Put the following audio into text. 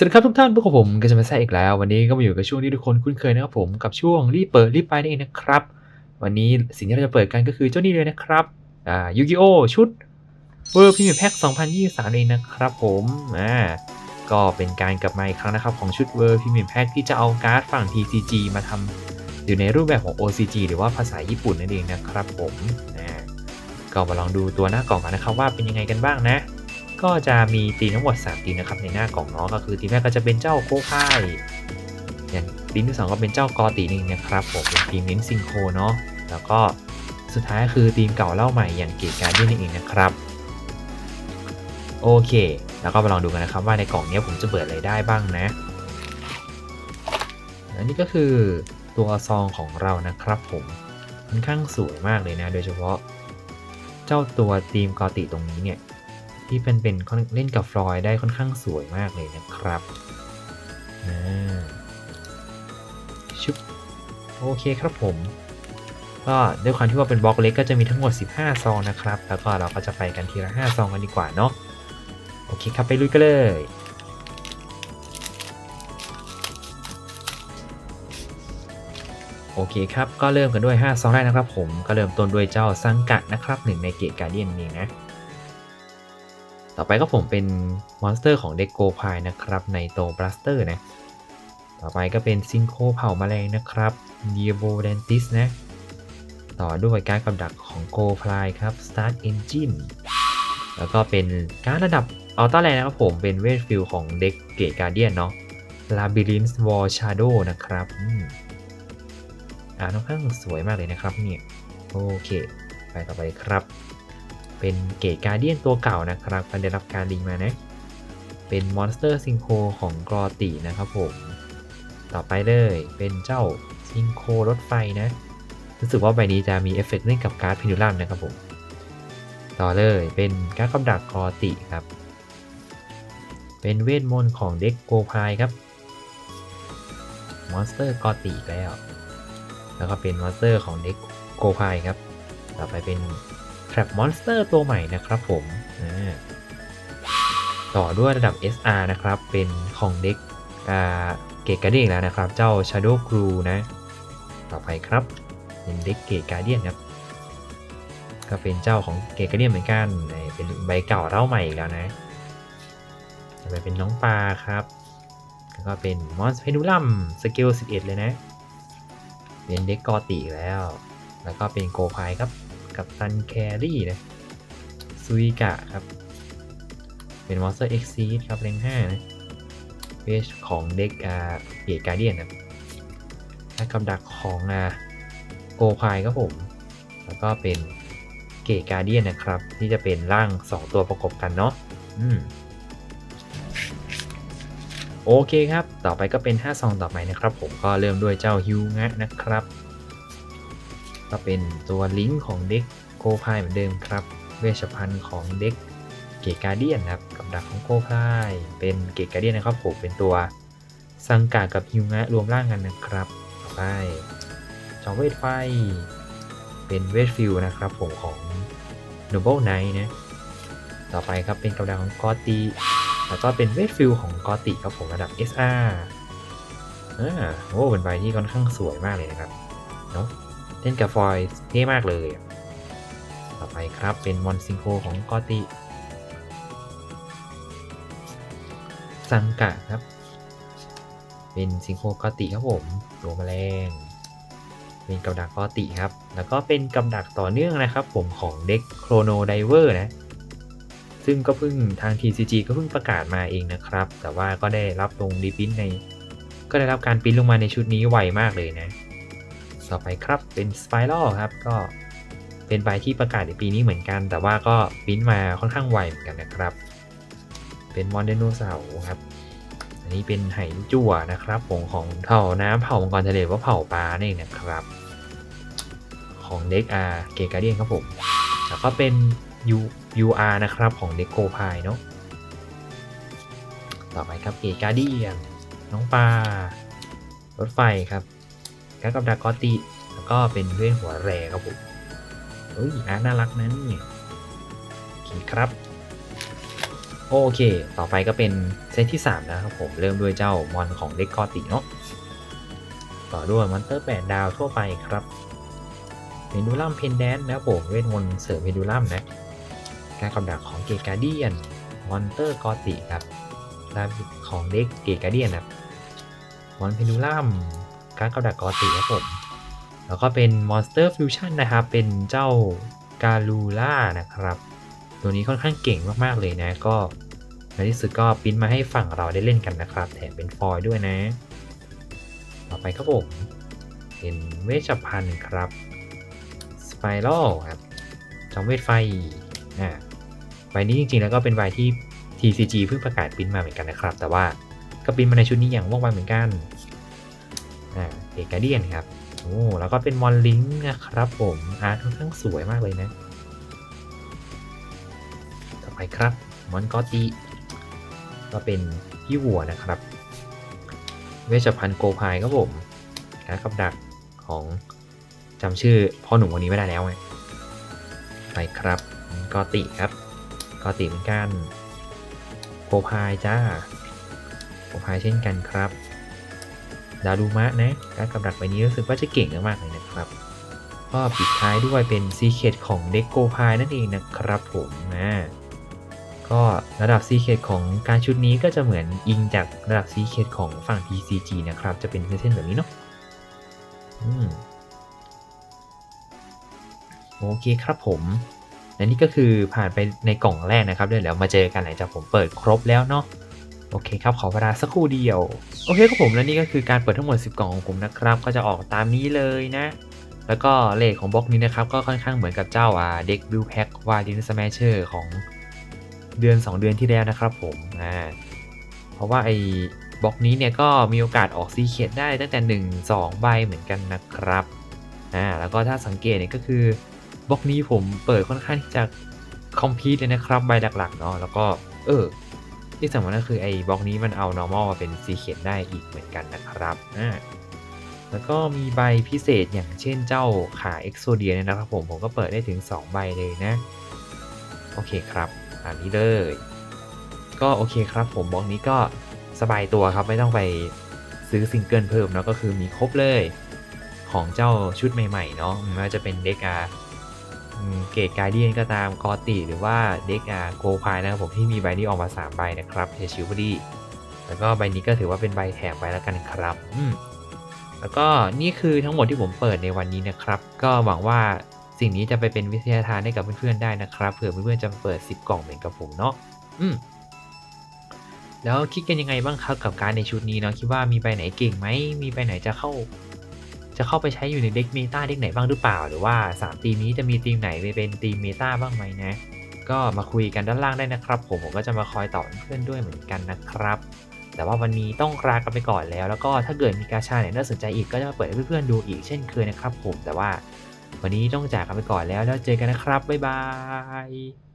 สวัสดีครับทุกท่านพวกผมก็จะมาแซ่อีกแล้ว วันนี้ก็มาอยู่กับช่วงที่ทุกคนคุ้นเคยนะครับผมกับช่วงรีบเปิดรีบไปนั่นเองนะครับ วันนี้สิ่งที่เราจะเปิดกันก็คือเจ้านี่เลยนะครับอ่ายูกิโอชุดเวอร์พิมพ์แพ็ก2023เองนะครับผมอ่าก็เป็นการกลับมาอีกครั้งนะครับของชุดเวอร์พิมพ์แพ็กที่จะเอาการ์ดฝั่ง TCG มาทำอยู่ในรูปแบบของ OCG หรือว่าภาษาญี่ปุ่นนั่นเองนะครับผมอ่าก็มาลองดูตัวหน้ากล่องกันนะครับว่าเป็นยังไงกันบ้างนะ ก็จะมีตีทั้งหมด 3 ตีนะครับในหน้ากล่องเนาะก็คือตีแรกก็จะเป็นเจ้าโคค่ายอย่างตีที่ 2 ก็เป็นเจ้ากอตีนึงนะครับผมเป็นทีมเน้นซิงโคเนาะแล้วก็สุดท้ายคือทีมเก่าเล่าใหม่อย่างเกตการ์ดนี่เองนะครับโอเค แล้วก็มาลองดูกันนะครับว่าในกล่องนี้ผมจะเปิดอะไรได้บ้างนะ อันนี้ก็คือตัวซองของเรานะครับผมค่อนข้างสวยมากเลยนะ โดยเฉพาะ เจ้าตัวทีมกอติตรงนี้เนี่ย ที่เป็นเป็นเล่นกับฟลอยได้ค่อนข้างสวยมากเลยนะครับชุบโอเคครับผม ก็ด้วยความที่ว่าเป็นบล็อกเล็กก็จะมีทั้งหมด 15 ซองนะครับ แล้วก็เราก็จะไปกันทีละ 5 ซองกันดีกว่าเนาะโอเคครับไปลุยกันเลยโอเคครับ ก็เริ่มกันด้วย 5 ซองแรกนะครับผม ก็เริ่มต้นด้วยเจ้าซังกะนะครับหนึ่งในเกตการเดียนนี่นะ ต่อไปก็ผมเป็นมอนสเตอร์ของเด็กโกพายนะครับ ในโตบลัสเตอร์นะ ต่อไปก็เป็นซิงโคเผ่าแมลงนะครับเดียโบเดนติสนะ ต่อด้วยการกำดักของโกพายครับ Start Engine แล้วก็เป็นการระดับอัลต้าแลนนะครับผมเป็นเวทฟิลของเด็กเกตการเดียนเนาะ Labyrinth Wall Shadow นะครับอ่านค่อนข้างสวยมากเลยนะครับเนี่ยโอเค ไปต่อไปครับ เป็นเกตการเดียนตัวเก่านะครับมันได้รับการลิงมานะ เป็นมอนสเตอร์ซิงโคของกรอตินะครับผม ต่อไปเลยเป็นเจ้าซิงโครถไฟนะ รู้สึกว่าใบนี้จะมีเอฟเฟกต์เล่นกับการ์ดพินูลัมนะครับผม ต่อเลยเป็นการ์ดกำดักกรอติครับ เป็นเวทมนต์ของเด็กโกพายครับ มอนสเตอร์กรอติแล้ว แล้วก็เป็นมอนสเตอร์ของเด็กโกพายครับ ต่อไปเป็น Trap Monster ตัวใหม่นะครับผม ต่อด้วยระดับ SR นะครับ เป็นของเด็กเกตการ์เดียนแล้วนะครับ เจ้า Shadow Crew นะ ต่อไปครับเป็นเด็กเกตการ์เดียนครับก็เป็นเจ้าของเกตการ์เดียนเหมือนกัน เป็นใบเก่าเล่าใหม่อีกแล้วนะต่อไปเป็นน้องปลาครับแล้วก็เป็นมอนสเพนูลัมสเกล11 เลยนะ เป็นเด็กกอติแล้ว แล้วก็เป็นโกพายครับ กับตันแครี่นะซุยกะครับ เป็นมอนสเตอร์เอ็กซีดครับเลงห้านะเวชของเด็กอ่าเกียร์การเดียนนะและกำดักของอ่าโกพายครับผม แล้วก็เป็นเกตการเดียนนะครับ ที่จะเป็นร่าง 2 ตัวประกบกันเนาะอืมโอเคครับ ต่อไปก็เป็น 5 ซองต่อไปนะครับ ผมก็เริ่มด้วยเจ้าฮิวงะนะครับ ก็เป็นตัวลิงก์ของเด็กโกพายเหมือนเดิมครับ เวชภัณฑ์ของเด็กเกตการเดียนครับกับดักของโกพายเป็นเกตการเดียนนะครับผมเป็นตัวซังกากับฮิวงะรวมร่างกันนะครับต่อไปจอเวทไฟ เป็นเวทฟิลนะครับผมของ Noble Knight นะต่อไปครับเป็นกำลังของกอติแล้วก็เป็นเวทฟิลของกอติครับผมระดับ SR อ่าโอ้เป็นใบที่ค่อนข้างสวยมากเลยนะครับเนาะ เล่นกับฟอยเท่มากเลย ต่อไปครับเป็นมอนซิงโคของกอติซังกะครับ เป็นซิงโคกอติครับผมตัวแมลงเป็นกับดักกอติครับ แล้วก็เป็นกับดักต่อเนื่องนะครับ ผมของเด็กโครโนไดเวอร์นะ ซึ่งก็เพิ่งทาง TCG ก็เพิ่งประกาศมาเองนะครับ แต่ว่าก็ได้รับลงดีพินใน ก็ได้รับการปิ้นลงมาในชุดนี้ไวมากเลยนะ ต่อไปครับเป็น Spiral ครับก็เป็นใบที่ประกาศในปีนี้เหมือนกัน แต่ว่าก็ปิ้นมาค่อนข้างไวเหมือนกันนะครับ เป็นมอนเดโนเสาร์ครับ อันนี้เป็นไหจั่วนะครับผงของเผ่าน้ำเผ่ามังกรทะเลว่าเผ่าปลาเนี่ยนะครับ ของเด็กอาเกกาเดียนครับผมแล้วก็เป็น U UR นะครับของเด็กโกพายเนาะต่อไปครับเกกาเดียนน้องปลารถไฟครับ การกับดากอติแล้วก็เป็นเวทหัวแรครับผมเฮ้ยอาร์น่ารักนะนี่โอเคครับ โอเค ต่อไปก็เป็นเซตที่ 3 นะครับผม เริ่มด้วยเจ้ามอนของเด็กกอติเนาะ ต่อด้วยมอนเตอร์8ดาวทั่วไปครับเพนดูลัมเพนแดนนะครับผมเวทมนต์เสริมเพนดูลัมนะการกำดักของเกกาเดียนมอนเตอร์กอติครับดาวของเด็กเกกาเดียนครับมอนเพนดูลัม การกำดักกอติครับผมแล้วก็เป็นมอนสเตอร์ฟิวชั่นนะครับ เป็นเจ้ากาลูล่านะครับ ตัวนี้ค่อนข้างเก่งมากๆเลยนะ ก็ในที่สุดก็ปิ้นมาให้ฝั่งเราได้เล่นกันนะครับ แถมเป็นฟอยล์ด้วยนะ ต่อไปครับผมเป็นเวชภัณฑ์ครับสไปรัลครับจอมเวทไฟอ่าใบนี้จริงๆแล้วก็เป็นใบที่ TCG เพิ่งประกาศปิ้นมาเหมือนกันนะครับ แต่ว่าก็ปิ้นมาในชุดนี้อย่างว่องไวเหมือนกัน เอกาเดียนครับโอ้แล้วก็เป็นมอนลิงนะครับผมอาร์ตค่อนข้างสวยมากเลยนะ ต่อไปครับมอนกอติก็เป็นพี่วัวนะครับ เวชภัณฑ์โกพายครับผมการกับดักของจำชื่อพ่อหนุ่มคนนี้ไม่ได้แล้วไงไปครับกอติครับกอติเหมือนกันโกพายจ้าโกพายเช่นกันครับ ดารูมะนะการกับดักใบนี้รู้สึกว่าจะเก่งมากๆเลยนะครับ ก็ปิดท้ายด้วยเป็นซีเคดของเด็กโกพายนั่นเองนะครับผมนะก็ระดับซีเคดของการชุดนี้ก็จะเหมือนอิงจากระดับซีเคดของฝั่ง TCG นะครับ จะเป็นเส้นๆแบบนี้เนาะอืมโอเคครับผมและนี่ก็คือผ่านไปในกล่องแรกนะครับเดี๋ยวมาเจอกันหลังจากผมเปิดครบแล้วเนาะ โอเคครับ ขอเวลาสักครู่เดียว โอเคครับผมและนี่ก็คือการเปิดทั้งหมด 10 กล่องของผมนะครับ ก็จะออกตามนี้เลยนะ แล้วก็เลขของบล็อกนี้นะครับ ก็ค่อนข้างเหมือนกับเจ้าอ่าเด็กบิลแพ็กวาดินสแมชเชอร์ของเดือน 2 เดือนที่แล้วนะครับผมอ่าเพราะว่าไอ้บล็อกนี้เนี่ยก็มีโอกาสออกซีเคดได้ตั้งแต่ 1 2 ใบเหมือนกันนะครับอ่าแล้วก็ถ้าสังเกตเนี่ยก็คือบล็อกนี้ผมเปิดค่อนข้างที่จะคอมพิวเลยนะครับใบหลักๆเนาะแล้วก็เออ ที่สำคัญก็คือไอ้บล็อกนี้มันเอา normal มาเป็น secret ได้อีกเหมือนกันนะครับอ่าแล้วก็มีใบพิเศษอย่างเช่นเจ้าขา Exodia เนี่ยนะครับผมผมก็เปิดได้ถึง 2 ใบเลยนะ โอเคครับอันนี้เลย ก็โอเคครับผมบล็อกนี้ก็สบายตัวครับไม่ต้องไปซื้อซิงเกิลเพิ่มเนาะก็คือมีครบเลย ของเจ้าชุดใหม่ๆเนาะไม่ว่าจะเป็นเด็กอา เกตการเดียนก็ตามกอติหรือว่าเด็กอาโกพายนะครับผมที่มีใบนี้ออกมา 3 ใบนะครับเชชิวพอดี แล้วก็ใบนี้ก็ถือว่าเป็นใบแถมไปแล้วกันครับอืมแล้วก็นี่คือทั้งหมดที่ผมเปิดในวันนี้นะครับ ก็หวังว่าสิ่งนี้จะไปเป็นวิทยาทานให้กับเพื่อนๆได้นะครับเผื่อเพื่อนๆจะเปิด 10 กล่องเหมือนกับผมเนาะอืมแล้วคิดกันยังไงบ้างครับกับการในชุดนี้เนาะคิดว่ามีใบไหนเก่งไหมมีใบไหนจะเข้า จะเข้าไปใช้อยู่ในเด็กเมตาเด็กไหนบ้างหรือเปล่า หรือว่า 3 ทีมนี้จะมีทีมไหนไปเป็นทีมเมตาบ้างไหมนะ ก็มาคุยกันด้านล่างได้นะครับ ผมผมก็จะมาคอยตอบเพื่อนด้วยเหมือนกันนะครับ แต่ว่าวันนี้ต้องลากันไปก่อนแล้ว แล้วก็ถ้าเกิดมีกาชาไหนน่าสนใจอีกก็จะมาเปิดให้เพื่อนๆดูอีกเช่นเคยนะครับ ผมแต่ว่า วันนี้ต้องจากกันไปก่อนแล้วแล้วเจอกันนะครับบ๊ายบาย